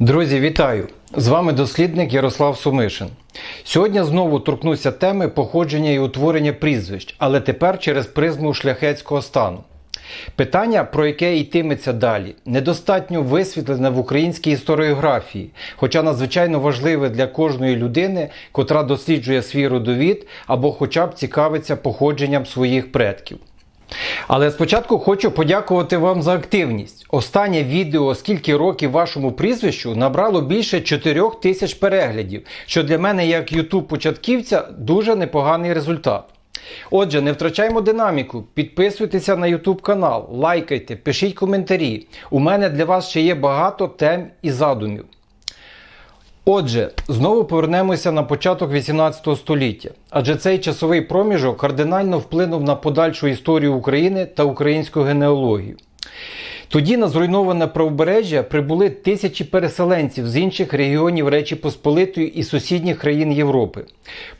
Друзі, вітаю! З вами дослідник Ярослав Сумишин. Сьогодні знову торкнуся теми походження і утворення прізвищ, але тепер через призму шляхетського стану. Питання, про яке йтиметься далі, недостатньо висвітлене в українській історіографії, хоча надзвичайно важливе для кожної людини, котра досліджує свій родовід або хоча б цікавиться походженням своїх предків. Але спочатку хочу подякувати вам за активність. Останнє відео скільки років вашому прізвищу набрало більше 4 тисяч переглядів, що для мене, як youtube початківця, дуже непоганий результат. Отже, не втрачаємо динаміку, підписуйтеся на YouTube канал, лайкайте, пишіть коментарі. У мене для вас ще є багато тем і задумів. Отже, знову повернемося на початок 18 століття, адже цей часовий проміжок кардинально вплинув на подальшу історію України та українську генеалогію. Тоді на зруйноване правобережжя прибули тисячі переселенців з інших регіонів Речі Посполитої і сусідніх країн Європи.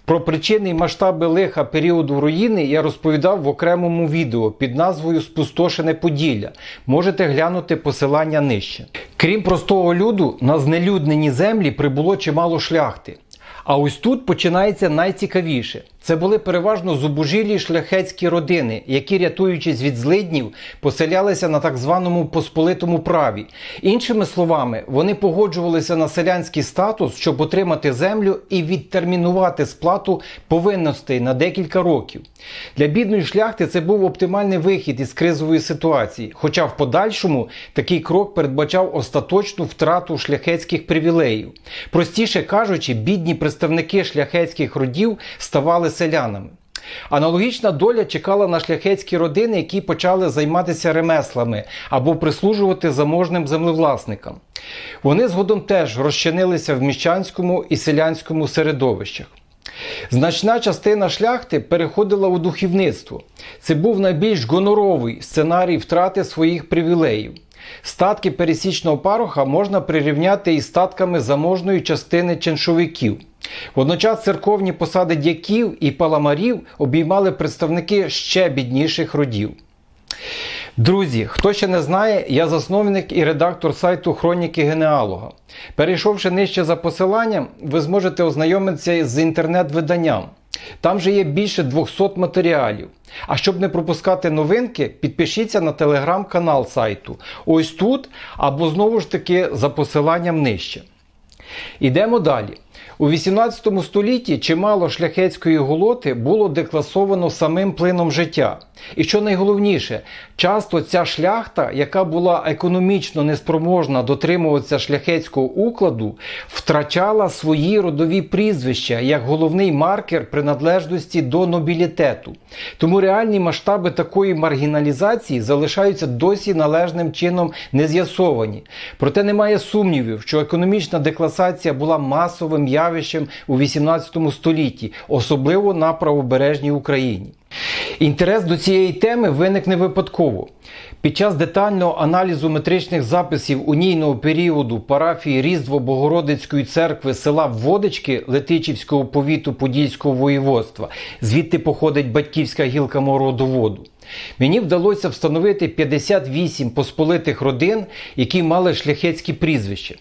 Про причини і масштаби лиха періоду руїни я розповідав в окремому відео під назвою Спустошене Поділля. Можете глянути посилання нижче. Крім простого люду, на знелюднені землі прибуло чимало шляхти. А ось тут починається найцікавіше. Це були переважно зубожілі шляхетські родини, які, рятуючись від злиднів, поселялися на так званому посполитому праві. Іншими словами, вони погоджувалися на селянський статус, щоб отримати землю і відтермінувати сплату повинностей на декілька років. Для бідної шляхти це був оптимальний вихід із кризової ситуації, хоча в подальшому такий крок передбачав остаточну втрату шляхетських привілеїв. Простіше кажучи, бідні представники шляхетських родів ставали селянами. Аналогічна доля чекала на шляхетські родини, які почали займатися ремеслами або прислужувати заможним землевласникам. Вони згодом теж розчинилися в міщанському і селянському середовищах. Значна частина шляхти переходила у духовництво. Це був найбільш гоноровий сценарій втрати своїх привілеїв. Статки пересічного пароха можна прирівняти із статками заможної частини ченшовиків. Водночас церковні посади дяків і паламарів обіймали представники ще бідніших родів. Друзі, хто ще не знає, я засновник і редактор сайту Хроніки Генеалога. Перейшовши нижче за посиланням, ви зможете ознайомитися з інтернет-виданням. Там же є більше 200 матеріалів. А щоб не пропускати новинки, підпишіться на телеграм-канал сайту. Ось тут або знову ж таки за посиланням нижче. Ідемо далі. У 18 столітті чимало шляхетської голоти було декласовано самим плином життя. І що найголовніше, часто ця шляхта, яка була економічно неспроможна дотримуватися шляхетського укладу, втрачала свої родові прізвища як головний маркер приналежності до нобілітету. Тому реальні масштаби такої маргіналізації залишаються досі належним чином не з'ясовані. Проте немає сумнівів, що економічна декласація була масовим явищем у 18 столітті, особливо на правобережній Україні. Інтерес до цієї теми виник не випадково. Під час детального аналізу метричних записів унійного періоду парафії Різдво Богородицької церкви села Водички Летичівського повіту Подільського воєводства, звідти походить батьківська гілка мого родоводу. Мені вдалося встановити 58 посполитих родин, які мали шляхетські прізвища.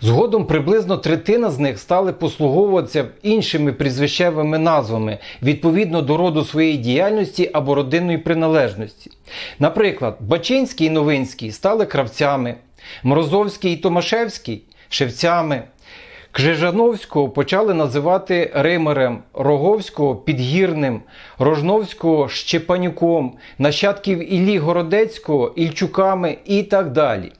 Згодом приблизно третина з них стали послуговуватися іншими прізвищевими назвами відповідно до роду своєї діяльності або родинної приналежності. Наприклад, Бачинський і Новинський стали кравцями, Морозовський і Томашевський шевцями. Кжижановського почали називати Римарем, Роговського підгірним, Рожновського Щепанюком, нащадків Іллі Городецького Ільчуками і так далі.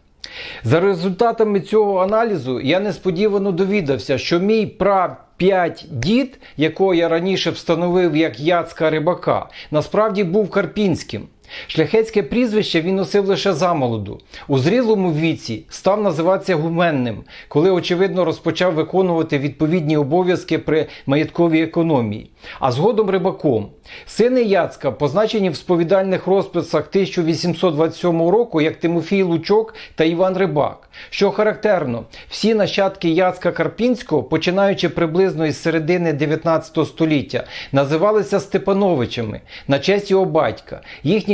За результатами цього аналізу я несподівано довідався, що мій прав 5 дід, якого я раніше встановив як Яцка Рибака, насправді був Карпінським. Шляхетське прізвище він носив лише замолоду. У зрілому віці став називатися гуменним, коли, очевидно, розпочав виконувати відповідні обов'язки при маєтковій економії, а згодом рибаком. Сини Яцка позначені в сповідальних розписах 1827 року як Тимофій Лучок та Іван Рибак. Що характерно, всі нащадки Яцка Карпінського, починаючи приблизно із середини 19 століття, називалися Степановичами на честь його батька.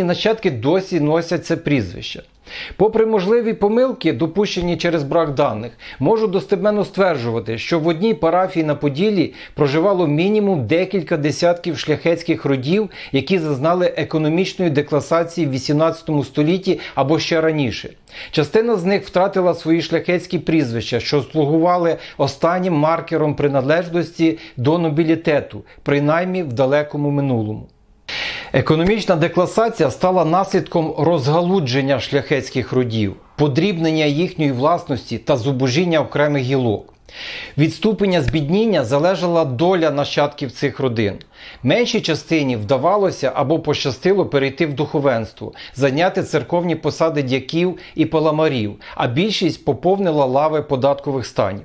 Їхні нащадки досі носять це прізвище. Попри можливі помилки, допущені через брак даних, можу достеменно стверджувати, що в одній парафії на Поділлі проживало мінімум декілька десятків шляхетських родів, які зазнали економічної декласації в 18 столітті або ще раніше. Частина з них втратила свої шляхетські прізвища, що слугували останнім маркером приналежності до нобілітету, принаймні в далекому минулому. Економічна декласація стала наслідком розгалудження шляхетських родів, подрібнення їхньої власності та зубожіння окремих гілок. Від ступеня збідніння залежала доля нащадків цих родин. Меншій частині вдавалося або пощастило перейти в духовенство, зайняти церковні посади дяків і паламарів, а більшість поповнила лави податкових станів.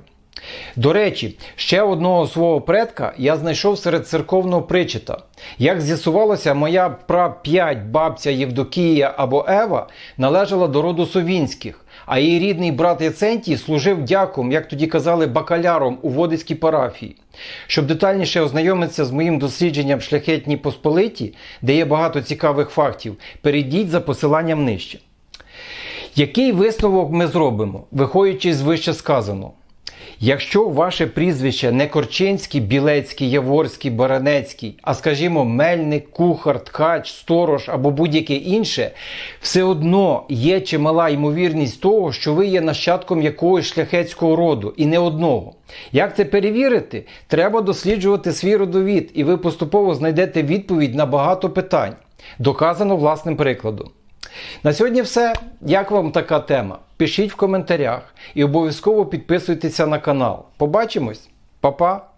До речі, ще одного свого предка я знайшов серед церковного причета. Як з'ясувалося, моя прап'ять бабця Євдокія або Ева належала до роду Совінських, а її рідний брат Яцентій служив дяком, як тоді казали, бакаляром у Водицькій парафії. Щоб детальніше ознайомитися з моїм дослідженням шляхетні посполиті, де є багато цікавих фактів, перейдіть за посиланням нижче. Який висновок ми зробимо, виходячи з вище сказаного? Якщо ваше прізвище не Корчинський, Білецький, Яворський, Баранецький, а скажімо, Мельник, Кухар, Ткач, Сторож або будь-яке інше, все одно є чимала ймовірність того, що ви є нащадком якогось шляхетського роду і не одного. Як це перевірити? Треба досліджувати свій родовід, і ви поступово знайдете відповідь на багато питань. Доказано власним прикладом. На сьогодні все. Як вам така тема? Пишіть в коментарях і обов'язково підписуйтеся на канал. Побачимось, Па-па!